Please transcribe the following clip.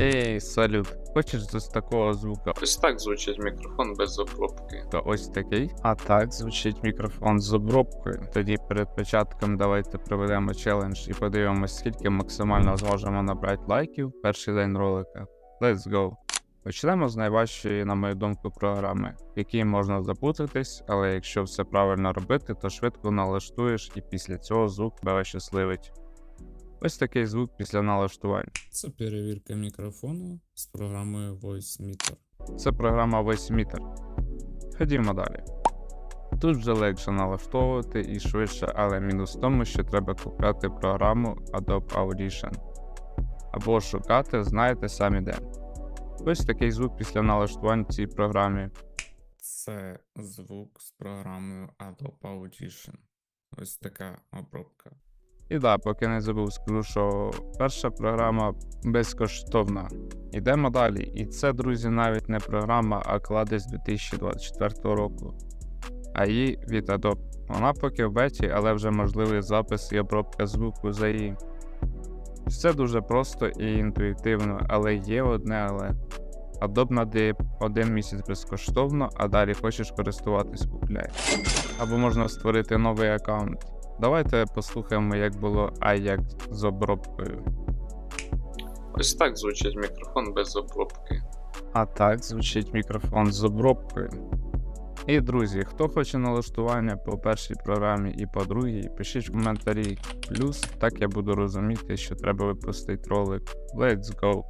Ей, салют. Хочеш з такого звука? Ось так звучить мікрофон без обробки. То ось такий. А так звучить мікрофон з обробкою. Тоді перед початком давайте проведемо челендж і подивимось, скільки максимально зможемо набрати лайків в перший день ролика. Let's go! Почнемо з найважчої, на мою думку, програми, в якій можна запутатись, але якщо все правильно робити, то швидко налаштуєш і після цього звук тебе щасливить. Ось такий звук після налаштування. Це перевірка мікрофону з програмою Voice Meter. Це програма Voice Meter. Ходімо далі. Тут вже легше налаштовувати і швидше, але мінус в тому, що треба купляти програму Adobe Audition. Або шукати, знаєте самі де. Ось такий звук після налаштування в цій програмі. Це звук з програмою Adobe Audition. Ось така обробка. І да, поки не забув, скажу, що перша програма безкоштовна. Йдемо далі. І це, друзі, навіть не програма, а кладезь 2024 року. А її від Adobe. Вона поки в беті, але вже можливий запис і обробка звуку за її. Все дуже просто і інтуїтивно, але є одне але. Adobe надає один місяць безкоштовно, а далі хочеш користуватись купляй. Або можна створити новий аккаунт. Давайте послухаємо, як було, а як з обробкою. Ось так звучить мікрофон без обробки. А так звучить мікрофон з обробкою. І друзі, хто хоче налаштування по першій програмі і по другій, пишіть в коментарі. Плюс так я буду розуміти, що треба випустити ролик. Let's go!